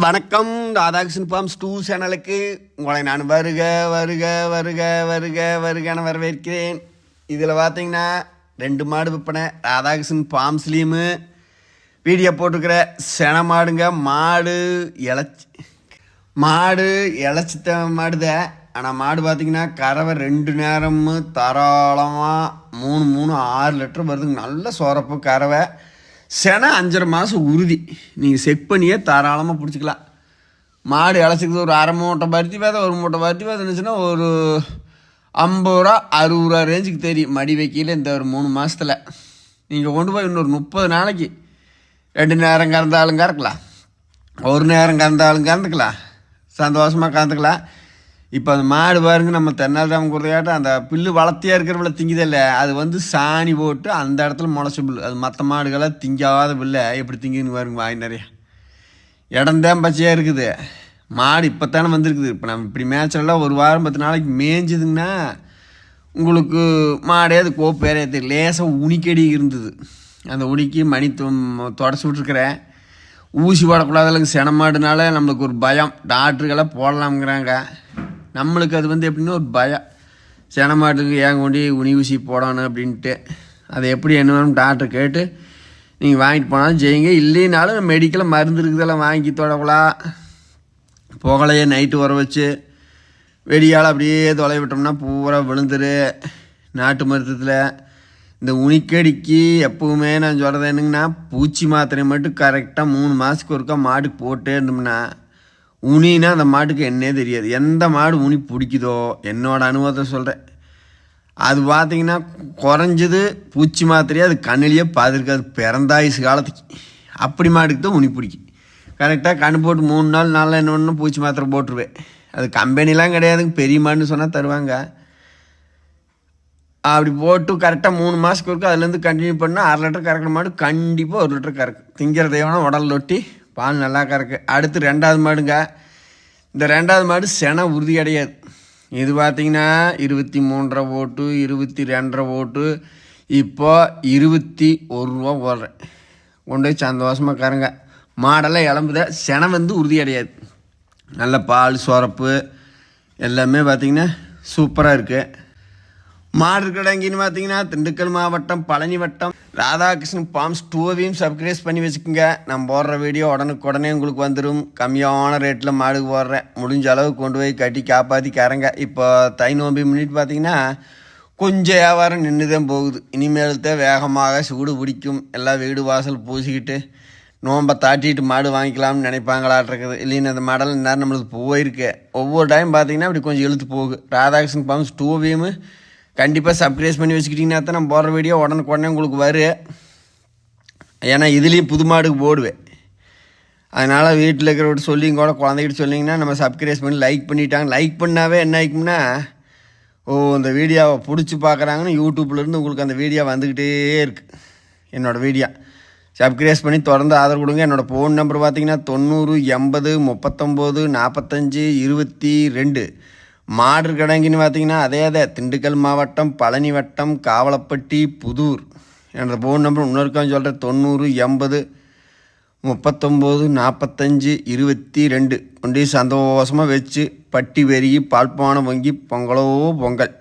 வணக்கம் Radhakrishnan forms two சேனலுக்கு உங்களை நான் வருக வருக வருக வருக வருகன்னு வரவேற்கிறேன். இதில் பார்த்தீங்கன்னா ரெண்டு மாடு விற்பனை ராதாகிருஷ்ணன் ஃபார்ம்ஸ்லேயுமே வீடியோ போட்டிருக்கிற சென மாடுங்க மாடு இளச்சி மாடு இளச்சித்த மாடுதான் ஆனால் மாடு பார்த்தீங்கன்னா கறவை ரெண்டு நேரமும் தாராளமாக மூணு மூணு ஆறு லிட்டர் வருதுங்க. நல்ல சோரப்பு கறவை. செனை அஞ்சரை மாதம் உறுதி. நீங்கள் செக் பண்ணியே தாராளமாக பிடிச்சிக்கலாம். மாடு இளச்சிக்கிறது ஒரு அரை மூட்டை பருத்தி வேதை ஒரு மூட்டை பருத்தி வேதை இருந்துச்சுன்னா ஒரு ஐம்பது ரூபா அறுபது ரூபா ரேஞ்சுக்கு தெரியும். மடி வைக்கல இந்த ஒரு மூணு மாதத்தில் நீங்கள் கொண்டு போய் இன்னொரு முப்பது நாளைக்கு ரெண்டு நேரம் கறந்தாலும் கறக்கலாம். ஒரு நேரம் கறந்தாலும் கறந்துக்கலாம். சந்தோஷமாக கறந்துக்கலாம். இப்போ அந்த மாடு பாருங்க நம்ம தென்னாலிராமன் குறையாட்டம் அந்த புல்லு வளர்த்தியாக இருக்கிறவள திங்குதில்ல. அது வந்து சாணி போட்டு அந்த இடத்துல முளைச்ச புல் அது மற்ற மாடுகளாக திங்காத புல்ல எப்படி திங்குன்னு பாருங்க வாய் நிறைய. இடம்தான் பச்சையாக இருக்குது. மாடு இப்போ தானே வந்திருக்குது. இப்போ நம்ம இப்படி மேய்ச்சலாம் ஒரு வாரம் பத்து நாளைக்கு மேய்ஞ்சதுங்கன்னா உங்களுக்கு மாடே அது கோப்பேரே தெரியும் லேசாக உனிக்கடி இருந்தது. அந்த உனிக்கு மணி தொடச்சி விட்ருக்குறேன் ஊசி போடக்கூடாதுலங்க சென மாடுனால நம்மளுக்கு ஒரு பயம். டாக்டருக்கெல்லாம் போடலாம்ங்கிறாங்க. நம்மளுக்கு அது வந்து எப்படின்னா ஒரு பயம் சென மாட்டுக்கு ஏன் கொண்டு உனி ஊசி போடணும் அப்படின்ட்டு. அதை எப்படி என்ன வேணும் டாக்டர் கேட்டு நீங்கள் வாங்கிட்டு போனாலும் செய்யுங்க. இல்லைனாலும் மெடிக்கலில் மருந்து இருக்குதெல்லாம் வாங்கி தொடக்கலாம் புகழையே நைட்டு உர வச்சு. வெடியால் அப்படியே தொலை விட்டோம்னா பூரா விழுந்துரு. நாட்டு மருத்துவத்தில் இந்த உனிக்கடிக்கு எப்பவுமே நான் சொல்கிறது என்னங்கன்னா பூச்சி மாத்திரை மட்டும் கரெக்டாக மூணு மாதத்துக்கு ஒருக்கா மாட்டுக்கு போட்டே இருந்தோம்னா உனினா அந்த மாட்டுக்கு என்னே தெரியாது. எந்த மாடு உனி பிடிக்குதோ? என்னோட அனுபவத்தை சொல்கிறேன் அது பார்த்தீங்கன்னா குறைஞ்சது பூச்சி மாத்திரையே அது கண்ணிலேயே பார்த்துருக்காது. பிறந்தாயுசு காலத்துக்கு. அப்படி மாட்டுக்கு தான் உனி பிடிக்கும். கரெக்டாக கண் போட்டு மூணு நாள் நாளில் என்ன ஒன்று பூச்சி மாத்திரை போட்டுருவேன். அது கம்பெனிலாம் கிடையாதுங்க. பெரிய மாடுன்னு சொன்னால் தருவாங்க. அப்படி போட்டு கரெக்டாக மூணு மாதத்துக்கு இருக்கும் அதுலேருந்து கண்டினியூ பண்ணால் அரை லிட்டர் கறக்கிற மாடு கண்டிப்பாக ஒரு லிட்டர் கறக்கு திங்கிற தெய்வம்னா உடல் ஒட்டி பால் நல்லா கறக்கு அடுத்து ரெண்டாவது மாடுங்க. இந்த ரெண்டாவது மாடு சென உறுதி கிடையாது இது பார்த்திங்கன்னா இருபத்தி மூன்றரை ஓட்டு இருபத்தி ரெண்டரை ஓட்டு. இப்போ இருபத்தி ஒரு ரூபா போடுறேன். கொண்டு போய் சந்தோஷமாக கறங்க மாடெல்லாம் இளம்புத செனை வந்து உறுதி கிடையாது நல்ல பால் சுரப்பு எல்லாமே பார்த்திங்கன்னா சூப்பராக இருக்குது மாடு இருக்கிற பார்த்தீங்கன்னா திண்டுக்கல் மாவட்டம் பழனி வட்டம் ராதாகிருஷ்ணன் பாம்ஸ் டூவையும் சப்ஸ்கிரைஸ் பண்ணி வச்சுக்கோங்க. நான் போடுற வீடியோ உடனுக்குடனே உங்களுக்கு வந்துடும் கம்மியான ரேட்டில் மாடுக்கு போடுறேன் முடிஞ்ச அளவுக்கு கொண்டு போய் கட்டி காப்பாற்றி கறங்க இப்போ தை நோம்பி முன்னிட்டு பார்த்தீங்கன்னா கொஞ்சம் வியாபாரம் நின்று தான் போகுது. இனிமேல் தான் வேகமாக சூடு பிடிக்கும். எல்லாம் வீடு வாசல் பூசிக்கிட்டு நோம்பை தாட்டிட்டு மாடு வாங்கிக்கலாம்னு நினைப்பாங்களாட்டிருக்குது இல்லைன்னு அந்த மாடல் நேரம் நம்மளுக்கு போயிருக்கு. ஒவ்வொரு டைம் பார்த்தீங்கன்னா அப்படி கொஞ்சம் இழுத்து போகுது. ராதாகிருஷ்ணன் பாம்ஸ் டூவையும் கண்டிப்பாக சப்ஸ்கிரைப் பண்ணி வச்சுக்கிட்டிங்கன்னா தான் நான் போடுற வீடியோ உடனுக்குடனே உங்களுக்கு வரும். ஏன்னா இதுலேயும் புது மாடுக்கு போடுவேன். அதனால் வீட்டில் இருக்கிறவர்கிட்ட சொல்லிங்க கூட குழந்தைகிட்ட சொல்லிங்கன்னா நம்ம சப்ஸ்கிரைஸ் பண்ணி லைக் பண்ணிட்டாங்க. லைக் பண்ணாவே என்ன ஆயிக்கும்னா ஓ இந்த வீடியோவை பிடிச்சி பார்க்குறாங்கன்னு யூடியூப்லேருந்து உங்களுக்கு அந்த வீடியோ வந்துக்கிட்டே இருக்குது என்னோடய வீடியோ சப்ஸ்கிரைஸ் பண்ணி தொடர்ந்து ஆதரவு கொடுங்க. என்னோடய ஃபோன் நம்பர் பார்த்தீங்கன்னா தொண்ணூறு எண்பது முப்பத்தொம்போது நாற்பத்தஞ்சு இருபத்தி ரெண்டு. மாடு கடைங்கின்னு பார்த்தீங்கன்னா அதே அதே. திண்டுக்கல் மாவட்டம் பழனி வட்டம் காவலப்பட்டி புதூர் என்ற ஃபோன் நம்பர். இன்னொருக்கான்னு சொல்கிறேன் தொண்ணூறு எண்பது முப்பத்தொம்போது நாற்பத்தஞ்சு இருபத்தி ரெண்டு. கொண்டு சந்தோஷமாக வச்சு பட்டி பெருகி பால்பானை வங்கி பொங்கலோ பொங்கல்.